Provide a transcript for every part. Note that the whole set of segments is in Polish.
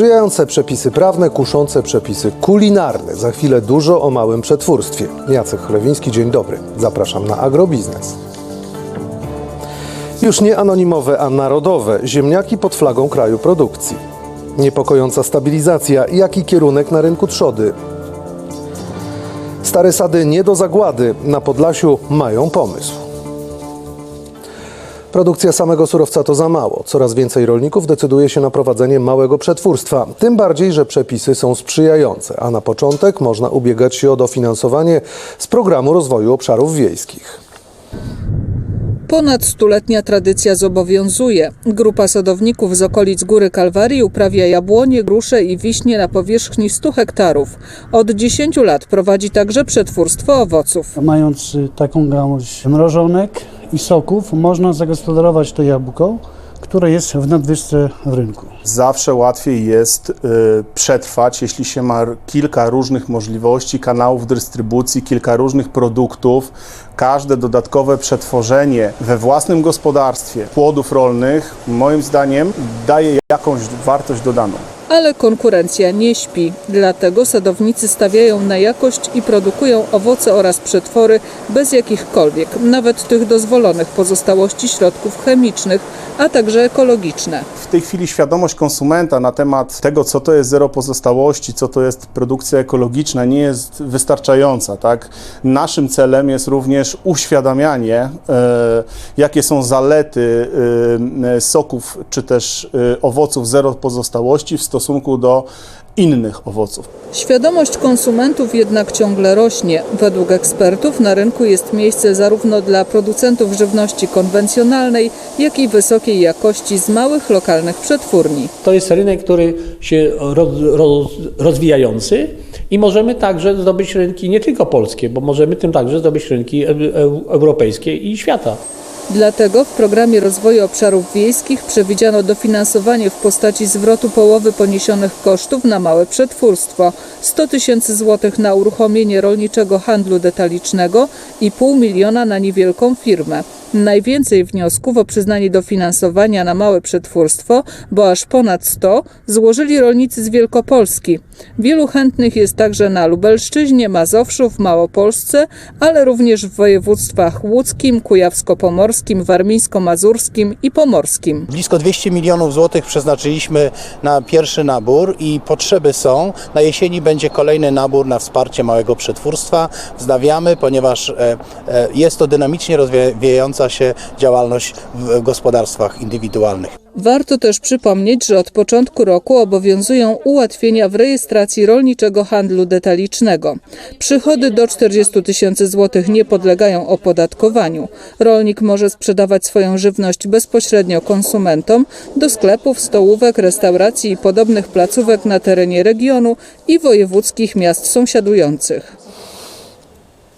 Sprzyjające przepisy prawne, kuszące przepisy kulinarne. Za chwilę dużo o małym przetwórstwie. Jacek Chlewiński, dzień dobry. Zapraszam na agrobiznes. Już nie anonimowe, a narodowe ziemniaki pod flagą kraju produkcji. Niepokojąca stabilizacja, jaki kierunek na rynku trzody. Stare sady nie do zagłady, na Podlasiu mają pomysł. Produkcja samego surowca to za mało. Coraz więcej rolników decyduje się na prowadzenie małego przetwórstwa. Tym bardziej, że przepisy są sprzyjające, a na początek można ubiegać się o dofinansowanie z programu rozwoju obszarów wiejskich. Ponad stuletnia tradycja zobowiązuje. Grupa sadowników z okolic Góry Kalwarii uprawia jabłonie, grusze i wiśnie na powierzchni 100 hektarów. Od 10 lat prowadzi także przetwórstwo owoców. Mając y, taką gałąź mrożonek i soków, można zagospodarować to jabłko, które jest w nadwyżce w rynku. Zawsze łatwiej jest y, przetrwać, jeśli się ma kilka różnych możliwości, kanałów dystrybucji, kilka różnych produktów. Każde dodatkowe przetworzenie we własnym gospodarstwie płodów rolnych, moim zdaniem, daje jakąś wartość dodaną. Ale konkurencja nie śpi. Dlatego sadownicy stawiają na jakość i produkują owoce oraz przetwory bez jakichkolwiek, nawet tych dozwolonych pozostałości środków chemicznych, a także ekologiczne. W tej chwili świadomość konsumenta na temat tego, co to jest zero pozostałości, co to jest produkcja ekologiczna, nie jest wystarczająca. Tak? Naszym celem jest również uświadamianie, e, jakie są zalety e, soków czy też e, owoców zero pozostałości w stosunku do innych owoców. Świadomość konsumentów jednak ciągle rośnie. Według ekspertów na rynku jest miejsce zarówno dla producentów żywności konwencjonalnej, jak i wysokiej jakości z małych lokalnych przetwórni. To jest rynek, który się roz, roz, rozwijający i możemy także zdobyć rynki nie tylko polskie, bo możemy tym także zdobyć rynki e, e, europejskie i świata. Dlatego w programie rozwoju obszarów wiejskich przewidziano dofinansowanie w postaci zwrotu połowy poniesionych kosztów na małe przetwórstwo, 100 tysięcy złotych na uruchomienie rolniczego handlu detalicznego i pół miliona na niewielką firmę. Najwięcej wniosków o przyznanie dofinansowania na małe przetwórstwo, bo aż ponad 100, złożyli rolnicy z Wielkopolski. Wielu chętnych jest także na Lubelszczyźnie, Mazowszu, w Małopolsce, ale również w województwach łódzkim, kujawsko-pomorskim, warmińsko-mazurskim i pomorskim. Blisko 200 milionów złotych przeznaczyliśmy na pierwszy nabór i potrzeby są. Na jesieni będzie kolejny nabór na wsparcie małego przetwórstwa. Wznawiamy, ponieważ e, e, jest to dynamicznie rozwijająca się działalność w gospodarstwach indywidualnych. Warto też przypomnieć, że od początku roku obowiązują ułatwienia w rejestracji rolniczego handlu detalicznego. Przychody do 40 tysięcy złotych nie podlegają opodatkowaniu. Rolnik może sprzedawać swoją żywność bezpośrednio konsumentom do sklepów, stołówek, restauracji i podobnych placówek na terenie regionu i wojewódzkich miast sąsiadujących.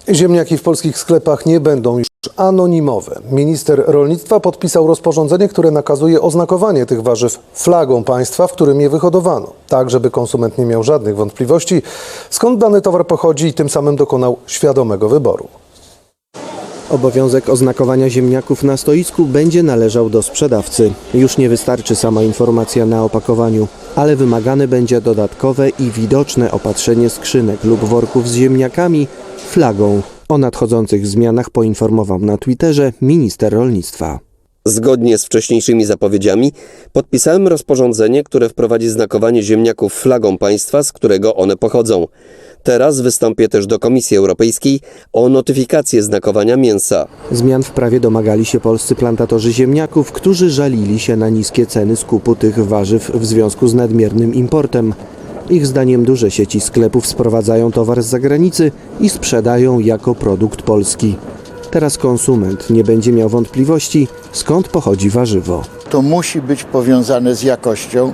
Ziemniaki w polskich sklepach nie będą już anonimowe. Minister rolnictwa podpisał rozporządzenie, które nakazuje oznakowanie tych warzyw flagą państwa, w którym je wyhodowano, tak żeby konsument nie miał żadnych wątpliwości, skąd dany towar pochodzi i tym samym dokonał świadomego wyboru. Obowiązek oznakowania ziemniaków na stoisku będzie należał do sprzedawcy. Już nie wystarczy sama informacja na opakowaniu, ale wymagane będzie dodatkowe i widoczne opatrzenie skrzynek lub worków z ziemniakami flagą. O nadchodzących zmianach poinformował na Twitterze minister rolnictwa. Zgodnie z wcześniejszymi zapowiedziami podpisałem rozporządzenie, które wprowadzi znakowanie ziemniaków flagą państwa, z którego one pochodzą. Teraz wystąpię też do Komisji Europejskiej o notyfikację znakowania mięsa. Zmian w prawie domagali się polscy plantatorzy ziemniaków, którzy żalili się na niskie ceny skupu tych warzyw w związku z nadmiernym importem. Ich zdaniem duże sieci sklepów sprowadzają towar z zagranicy i sprzedają jako produkt polski. Teraz konsument nie będzie miał wątpliwości, skąd pochodzi warzywo. To musi być powiązane z jakością,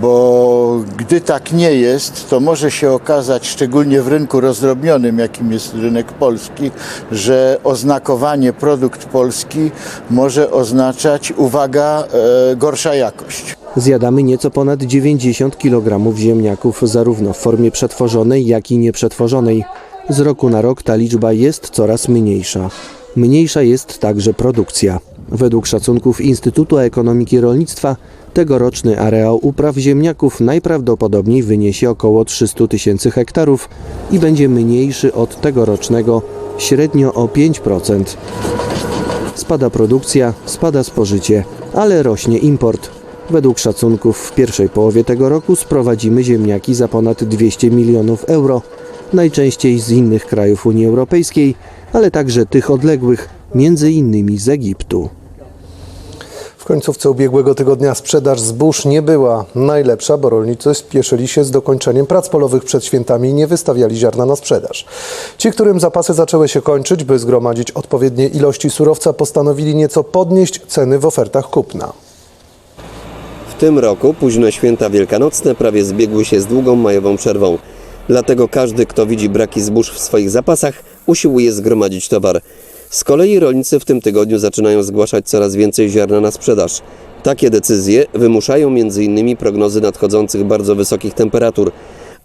bo gdy tak nie jest, to może się okazać, szczególnie w rynku rozdrobnionym, jakim jest rynek polski, że oznakowanie produkt polski może oznaczać, uwaga, e, gorsza jakość. Zjadamy nieco ponad 90 kg ziemniaków, zarówno w formie przetworzonej, jak i nieprzetworzonej. Z roku na rok ta liczba jest coraz mniejsza. Mniejsza jest także produkcja. Według szacunków Instytutu Ekonomiki Rolnictwa Tegoroczny areał upraw ziemniaków najprawdopodobniej wyniesie około 300 tysięcy hektarów i będzie mniejszy od tegorocznego średnio o 5%. Spada produkcja, spada spożycie, ale rośnie import. Według szacunków w pierwszej połowie tego roku sprowadzimy ziemniaki za ponad 200 milionów euro, najczęściej z innych krajów Unii Europejskiej, ale także tych odległych, między innymi z Egiptu. W końcówce ubiegłego tygodnia sprzedaż zbóż nie była najlepsza, bo rolnicy spieszyli się z dokończeniem prac polowych przed świętami i nie wystawiali ziarna na sprzedaż. Ci, którym zapasy zaczęły się kończyć, by zgromadzić odpowiednie ilości surowca, postanowili nieco podnieść ceny w ofertach kupna. W tym roku późne święta wielkanocne prawie zbiegły się z długą majową przerwą. Dlatego każdy, kto widzi braki zbóż w swoich zapasach, usiłuje zgromadzić towar. Z kolei rolnicy w tym tygodniu zaczynają zgłaszać coraz więcej ziarna na sprzedaż. Takie decyzje wymuszają m.in. prognozy nadchodzących bardzo wysokich temperatur,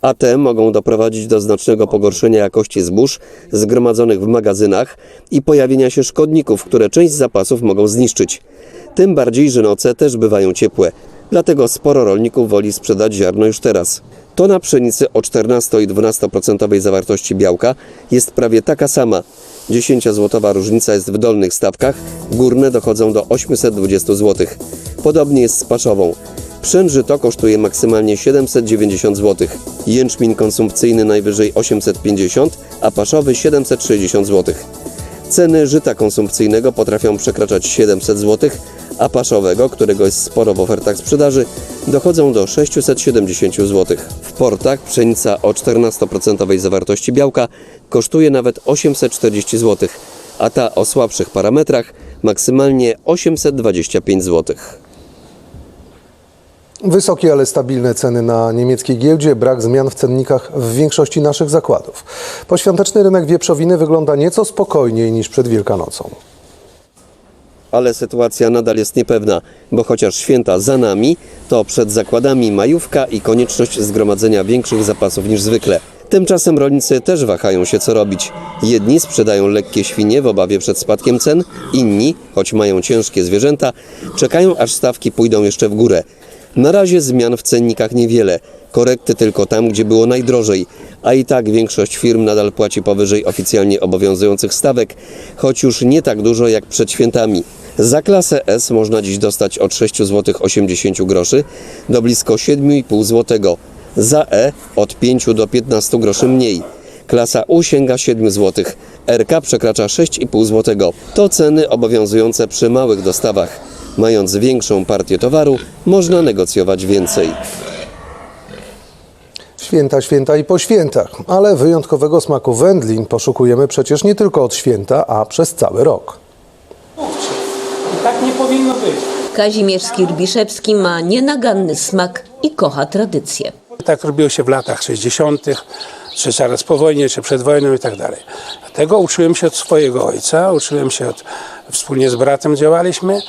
a te mogą doprowadzić do znacznego pogorszenia jakości zbóż zgromadzonych w magazynach i pojawienia się szkodników, które część zapasów mogą zniszczyć. Tym bardziej, że noce też bywają ciepłe. Dlatego sporo rolników woli sprzedać ziarno już teraz. Tona pszenicy o 14 i 12% zawartości białka jest prawie taka sama. 10-złotowa różnica jest w dolnych stawkach, górne dochodzą do 820 zł. Podobnie jest z paszową. Pszeń żyto kosztuje maksymalnie 790 zł. Jęczmień konsumpcyjny najwyżej 850, a paszowy 760 zł. Ceny żyta konsumpcyjnego potrafią przekraczać 700 zł, a paszowego, którego jest sporo w ofertach sprzedaży, dochodzą do 670 zł. W portach pszenica o 14% zawartości białka kosztuje nawet 840 zł, a ta o słabszych parametrach maksymalnie 825 zł. Wysokie, ale stabilne ceny na niemieckiej giełdzie, brak zmian w cennikach w większości naszych zakładów. Poświąteczny rynek wieprzowiny wygląda nieco spokojniej niż przed Wielkanocą. Ale sytuacja nadal jest niepewna, bo chociaż święta za nami, to przed zakładami majówka i konieczność zgromadzenia większych zapasów niż zwykle. Tymczasem rolnicy też wahają się co robić. Jedni sprzedają lekkie świnie w obawie przed spadkiem cen, inni, choć mają ciężkie zwierzęta, czekają aż stawki pójdą jeszcze w górę. Na razie zmian w cennikach niewiele, korekty tylko tam, gdzie było najdrożej, a i tak większość firm nadal płaci powyżej oficjalnie obowiązujących stawek, choć już nie tak dużo jak przed świętami. Za klasę S można dziś dostać od 6 zł 80 groszy do blisko 7,5 zł. Za E od 5 do 15 groszy mniej. Klasa U sięga 7 zł. RK przekracza 6,5 zł. To ceny obowiązujące przy małych dostawach. Mając większą partię towaru, można negocjować więcej. Święta, święta i po świętach, ale wyjątkowego smaku wędlin poszukujemy przecież nie tylko od święta, a przez cały rok. I tak nie powinno być. Kazimierz Skirbiszewski ma nienaganny smak i kocha tradycję. Tak robiło się w latach 60., czy zaraz po wojnie, czy przed wojną i tak dalej. Tego uczyłem się od swojego ojca, uczyłem się od, wspólnie z bratem działaliśmy.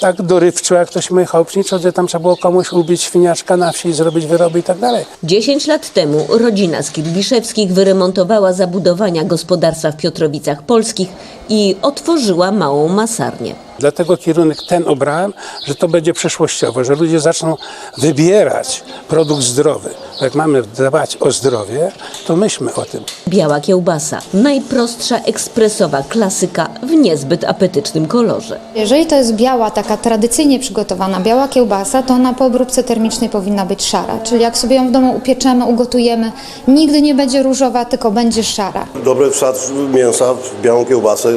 Tak dorywczo, jak ktoś my chałupniczo, gdzie tam trzeba było komuś ubić świniaczka na wsi zrobić wyroby i tak dalej. 10 lat temu rodzina Skirbiszewskich wyremontowała zabudowania gospodarstwa w Piotrowicach Polskich i otworzyła małą masarnię. Dlatego kierunek ten obrałem, że to będzie przyszłościowe, że ludzie zaczną wybierać produkt zdrowy. Jak mamy dbać o zdrowie, to myślmy o tym. Biała kiełbasa, najprostsza ekspresowa klasyka w niezbyt apetycznym kolorze. Jeżeli to jest biała, taka tradycyjnie przygotowana biała kiełbasa, to ona po obróbce termicznej powinna być szara. Czyli jak sobie ją w domu upieczemy, ugotujemy, nigdy nie będzie różowa, tylko będzie szara. Dobry wsad mięsa w białą kiełbasę,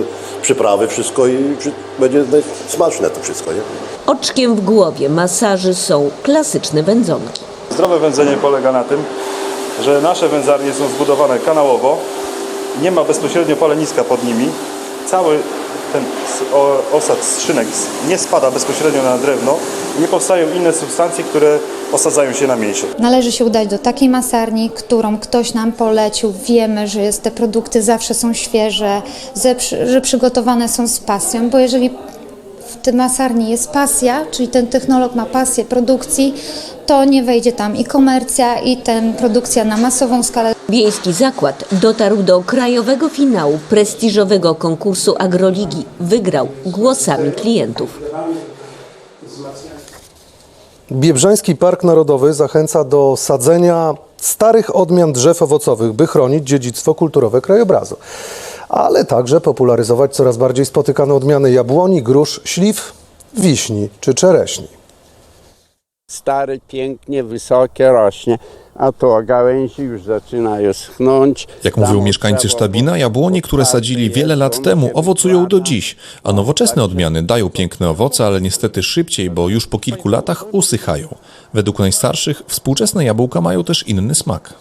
przyprawy, wszystko i przy, będzie smaczne to wszystko, nie? Oczkiem w głowie masaży są klasyczne wędzonki. Zdrowe wędzenie polega na tym, że nasze wędzarnie są zbudowane kanałowo, nie ma bezpośrednio paleniska pod nimi. Cały ten osad z szynek s- nie spada bezpośrednio na drewno, nie powstają inne substancje, które osadzają się na mięsie. Należy się udać do takiej masarni, którą ktoś nam polecił. Wiemy, że jest, te produkty zawsze są świeże, ze, że przygotowane są z pasją, bo jeżeli w tej masarni jest pasja, czyli ten technolog ma pasję produkcji, to nie wejdzie tam i komercja, i ten produkcja na masową skalę. Wiejski Zakład dotarł do krajowego finału prestiżowego konkursu Agroligi. Wygrał głosami klientów. Biebrzański Park Narodowy zachęca do sadzenia starych odmian drzew owocowych, by chronić dziedzictwo kulturowe krajobrazu, ale także popularyzować coraz bardziej spotykane odmiany jabłoni, grusz, śliw, wiśni czy czereśni. Stary, pięknie, wysokie rośnie, a to gałęzi już zaczynają schnąć. Jak mówią mieszkańcy Sztabina, jabłonie, które sadzili wiele lat temu, owocują do dziś, a nowoczesne odmiany dają piękne owoce, ale niestety szybciej, bo już po kilku latach usychają. Według najstarszych współczesne jabłka mają też inny smak.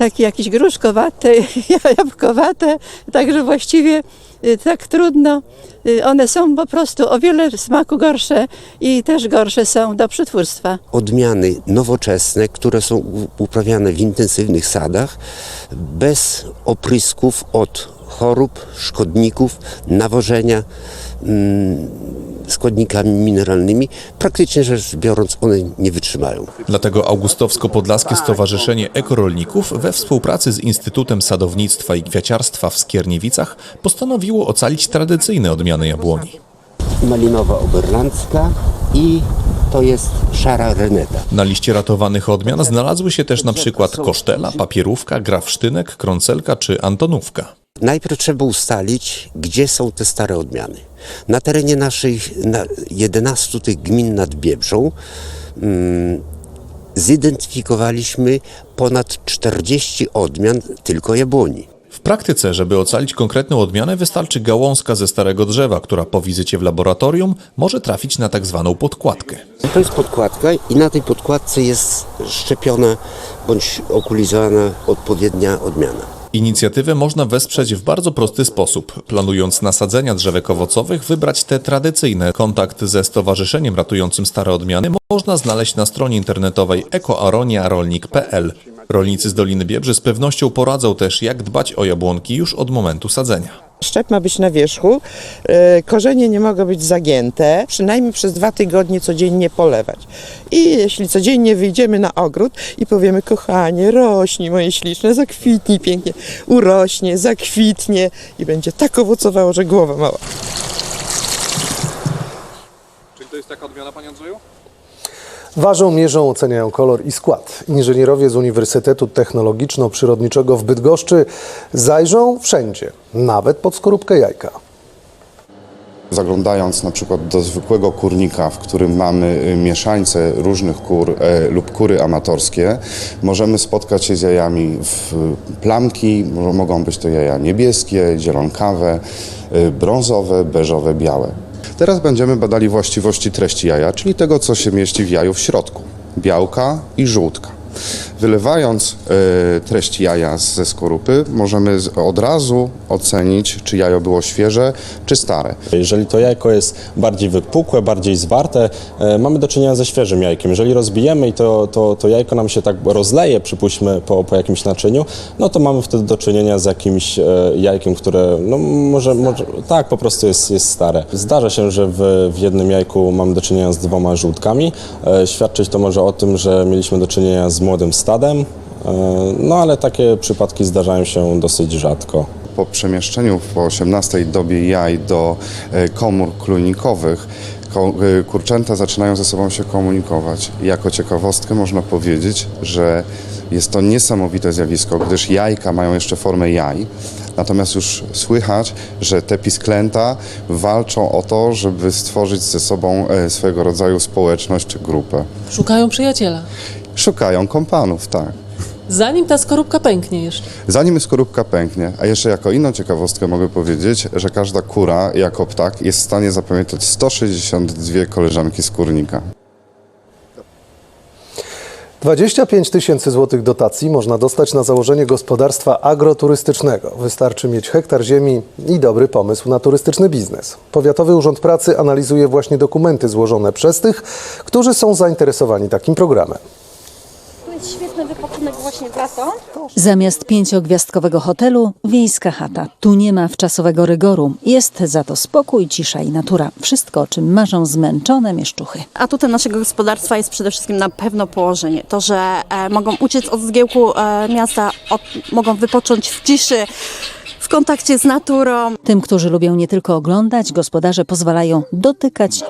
Takie jakieś gruszkowate, jabłkowate, także właściwie y, tak trudno. Y, One są po prostu o wiele smaku gorsze i też gorsze są do przetwórstwa. odmiany nowoczesne, które są uprawiane w intensywnych sadach, bez oprysków od chorób, szkodników, nawożenia mm, składnikami mineralnymi. Praktycznie rzecz biorąc, one nie wytrzymają. Dlatego Augustowsko-Podlaskie Stowarzyszenie Ekorolników we współpracy z Instytutem Sadownictwa i Kwiaciarstwa w Skierniewicach postanowiło ocalić tradycyjne odmiany jabłoni. Malinowa oberlandzka i to jest szara reneta. Na liście ratowanych odmian znalazły się też na przykład kosztela, papierówka, grawsztynek, krącelka czy antonówka. Najpierw trzeba ustalić, gdzie są te stare odmiany. Na terenie naszych na 11 tych gmin nad Biebrzą mm, zidentyfikowaliśmy ponad 40 odmian tylko jabłoni. W praktyce, żeby ocalić konkretną odmianę, wystarczy gałązka ze starego drzewa, która po wizycie w laboratorium może trafić na tak zwaną podkładkę. To jest podkładka i na tej podkładce jest szczepiona bądź okulizowana odpowiednia odmiana. Inicjatywę można wesprzeć w bardzo prosty sposób. Planując nasadzenia drzewek owocowych, wybrać te tradycyjne. Kontakt ze Stowarzyszeniem Ratującym Stare Odmiany można znaleźć na stronie internetowej ekoaroniarolnik.pl. Rolnicy z Doliny Biebrzy z pewnością poradzą też, jak dbać o jabłonki już od momentu sadzenia. Szczep ma być na wierzchu, e, korzenie nie mogą być zagięte, przynajmniej przez dwa tygodnie codziennie polewać. I jeśli codziennie wyjdziemy na ogród i powiemy, kochanie, rośnie moje śliczne, zakwitnij pięknie, urośnie, zakwitnie i będzie tak owocowało, że głowa mała. Czyli to jest taka odmiana, Panie Andrzeju? Ważą, mierzą, oceniają kolor i skład. Inżynierowie z Uniwersytetu Technologiczno-Przyrodniczego w Bydgoszczy zajrzą wszędzie, nawet pod skorupkę jajka. Zaglądając na przykład do zwykłego kurnika, w którym mamy y, mieszańce różnych kur e, lub kury amatorskie, możemy spotkać się z jajami w plamki, mo- mogą być to jaja niebieskie, zielonkawe, y, brązowe, beżowe, białe. Teraz będziemy badali właściwości treści jaja, czyli tego, co się mieści w jaju w środku, białka i żółtka. Wylewając e, treść jaja ze skorupy, możemy od razu ocenić, czy jajo było świeże, czy stare. Jeżeli to jajko jest bardziej wypukłe, bardziej zwarte, e, mamy do czynienia ze świeżym jajkiem. Jeżeli rozbijemy i to, to, to jajko nam się tak rozleje, przypuśćmy, po, po jakimś naczyniu, no to mamy wtedy do czynienia z jakimś e, jajkiem, które no może, może tak po prostu jest, jest stare. Zdarza się, że w, w jednym jajku mamy do czynienia z dwoma żółtkami. Świadczyć to może o tym, że mieliśmy do czynienia z młodym stadem, e, no ale takie przypadki zdarzają się dosyć rzadko. Po przemieszczeniu po 18 dobie jaj do e, komór klunikowych, ko- e, kurczęta zaczynają ze sobą się komunikować. Jako ciekawostkę można powiedzieć, że jest to niesamowite zjawisko, gdyż jajka mają jeszcze formę jaj, natomiast już słychać, że te pisklęta walczą o to, żeby stworzyć ze sobą swego rodzaju społeczność czy grupę. Szukają przyjaciela. Szukają kompanów, tak. Zanim ta skorupka pęknie jeszcze. Zanim skorupka pęknie, a jeszcze jako inną ciekawostkę mogę powiedzieć, że każda kura jako ptak jest w stanie zapamiętać 162 koleżanki skórnika. 25 tysięcy złotych dotacji można dostać na założenie gospodarstwa agroturystycznego. Wystarczy mieć hektar ziemi i dobry pomysł na turystyczny biznes. Powiatowy Urząd Pracy analizuje właśnie dokumenty złożone przez tych, którzy są zainteresowani takim programem. Jest świetny wypoczynek właśnie w lato. Zamiast pięciogwiazdkowego hotelu, wiejska chata. Tu nie ma wczasowego rygoru. Jest za to spokój, cisza i natura. Wszystko, o czym marzą zmęczone mieszczuchy. Atutem naszego gospodarstwa jest przede wszystkim na pewno położenie. To, że e, mogą uciec od zgiełku e, miasta, od, mogą wypocząć w ciszy, w kontakcie z naturą. Tym, którzy lubią nie tylko oglądać, gospodarze pozwalają dotykać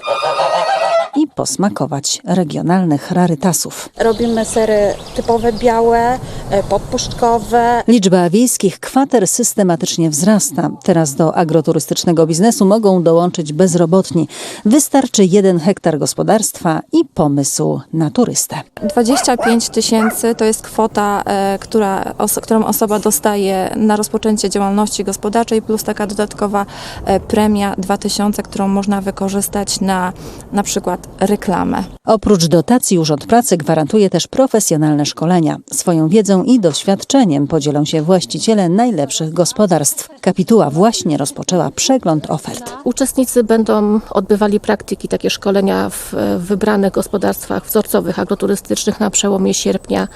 i posmakować regionalnych rarytasów. Robimy sery typowe białe, e, podpuszczkowe. Liczba wiejskich kwater systematycznie wzrasta. Teraz do agroturystycznego biznesu mogą dołączyć bezrobotni. Wystarczy jeden hektar gospodarstwa i pomysł na turystę. 25 tysięcy to jest kwota, e, która, os- którą osoba dostaje na rozpoczęcie działalności gospodarczej, plus taka dodatkowa e, premia 2000, którą można wykorzystać na na przykład reklamę. Oprócz dotacji Urząd Pracy gwarantuje też profesjonalne szkolenia. Swoją wiedzą i doświadczeniem podzielą się właściciele najlepszych gospodarstw. Kapituła właśnie rozpoczęła przegląd ofert. Uczestnicy będą odbywali praktyki, takie szkolenia w w wybranych gospodarstwach wzorcowych agroturystycznych na przełomie sierpnia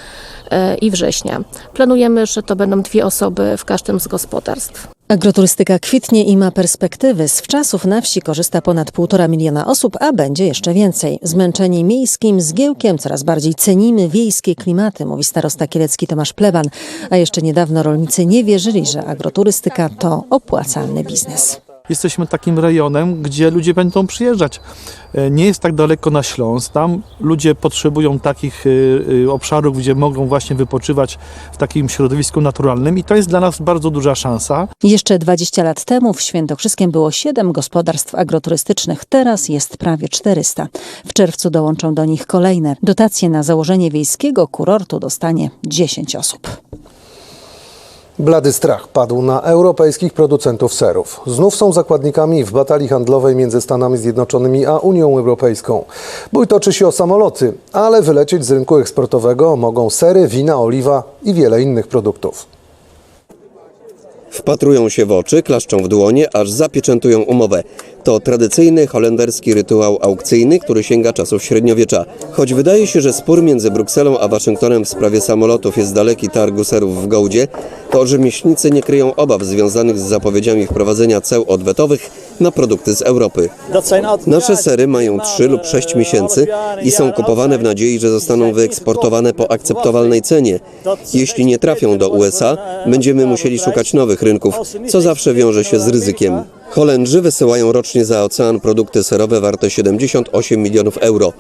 e, i września. Planujemy, że to będą dwie osoby w każdym z gospodarstw. Agroturystyka kwitnie i ma perspektywy. Z wczasów na wsi korzysta ponad półtora miliona osób, a będzie jeszcze więcej. Zmęczeni miejskim zgiełkiem coraz bardziej cenimy wiejskie klimaty, mówi starosta kielecki Tomasz Pleban. A jeszcze niedawno rolnicy nie wierzyli, że agroturystyka to opłacalny biznes. Jesteśmy takim rejonem, gdzie ludzie będą przyjeżdżać. E, Nie jest tak daleko na Śląsk. Tam ludzie potrzebują takich y, y, obszarów, gdzie mogą właśnie wypoczywać w takim środowisku naturalnym i to jest dla nas bardzo duża szansa. Jeszcze 20 lat temu w Świętokrzyskiem było 7 gospodarstw agroturystycznych, teraz jest prawie 400. W czerwcu dołączą do nich kolejne. Dotacje na założenie wiejskiego kurortu dostanie 10 osób. Blady strach padł na europejskich producentów serów. Znów są zakładnikami w batalii handlowej między Stanami Zjednoczonymi a Unią Europejską. Bój toczy się o samoloty, ale wylecieć z rynku eksportowego mogą sery, wina, oliwa i wiele innych produktów. Wpatrują się w oczy, klaszczą w dłonie, aż zapieczętują umowę. To tradycyjny holenderski rytuał aukcyjny, który sięga czasów średniowiecza. Choć wydaje się, że spór między Brukselą a Waszyngtonem w sprawie samolotów jest daleki targu serów w Gołdzie, to rzemieślnicy nie kryją obaw związanych z zapowiedziami wprowadzenia ceł odwetowych na produkty z Europy. Nasze sery mają 3 lub 6 miesięcy i są kupowane w nadziei, że zostaną wyeksportowane po akceptowalnej cenie. Jeśli nie trafią do USA, będziemy musieli szukać nowych rynków, co zawsze wiąże się z ryzykiem. Holendrzy wysyłają rocznie za ocean produkty serowe warte 78 milionów euro.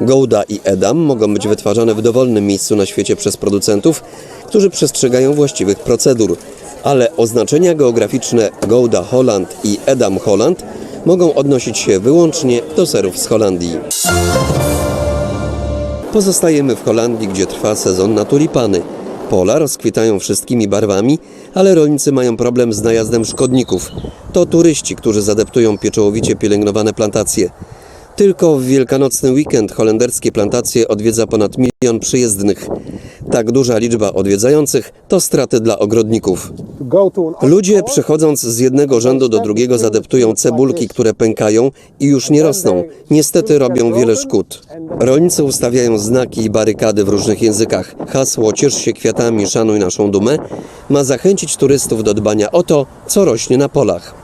Gouda i Edam mogą być wytwarzane w dowolnym miejscu na świecie przez producentów, którzy przestrzegają właściwych procedur. Ale oznaczenia geograficzne Gouda Holland i Edam Holland mogą odnosić się wyłącznie do serów z Holandii. Pozostajemy w Holandii, gdzie trwa sezon na tulipany. Pola rozkwitają wszystkimi barwami, ale rolnicy mają problem z najazdem szkodników. To turyści, którzy zadeptują pieczołowicie pielęgnowane plantacje. Tylko w wielkanocny weekend holenderskie plantacje odwiedza ponad milion przyjezdnych. Tak duża liczba odwiedzających to straty dla ogrodników. Ludzie przechodząc z jednego rzędu do drugiego zadeptują cebulki, które pękają i już nie rosną. Niestety robią wiele szkód. Rolnicy ustawiają znaki i barykady w różnych językach. Hasło Ciesz się kwiatami, szanuj naszą dumę ma zachęcić turystów do dbania o to, co rośnie na polach.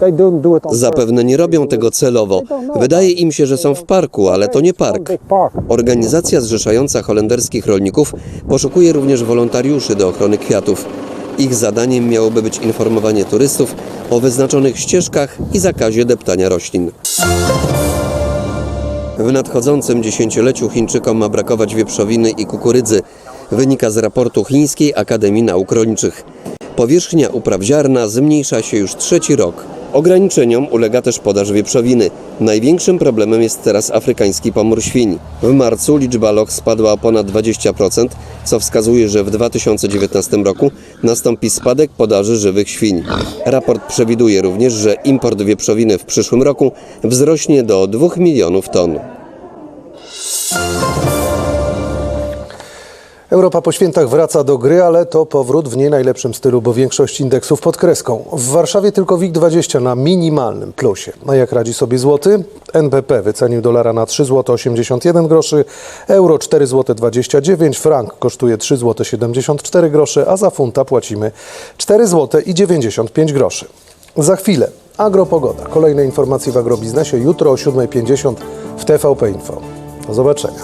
Zapewne nie robią tego celowo. Wydaje im się, że są w parku, ale to nie park. Organizacja zrzeszająca holenderskich rolników poszukuje również wolontariuszy do ochrony kwiatów. Ich zadaniem miałoby być informowanie turystów o wyznaczonych ścieżkach i zakazie deptania roślin. W nadchodzącym dziesięcioleciu Chińczykom ma brakować wieprzowiny i kukurydzy, wynika z raportu Chińskiej Akademii Nauk Rolniczych. Powierzchnia upraw ziarna zmniejsza się już trzeci rok. Ograniczeniom ulega też podaż wieprzowiny. Największym problemem jest teraz afrykański pomór świń. W marcu liczba loch spadła o ponad 20%, co wskazuje, że w 2019 roku nastąpi spadek podaży żywych świń. Raport przewiduje również, że import wieprzowiny w przyszłym roku wzrośnie do 2 milionów ton. Europa po świętach wraca do gry, ale to powrót w nie najlepszym stylu, bo większość indeksów pod kreską. W Warszawie tylko WIG20 na minimalnym plusie. A jak radzi sobie złoty? NBP wycenił dolara na 3 zł 81 groszy, euro 4 zł 29, frank kosztuje 3 zł 74 groszy, a za funta płacimy 4 zł i 95 groszy. Za chwilę agropogoda. Kolejne informacje w agrobiznesie jutro o 7.50 w TVP Info. Do zobaczenia.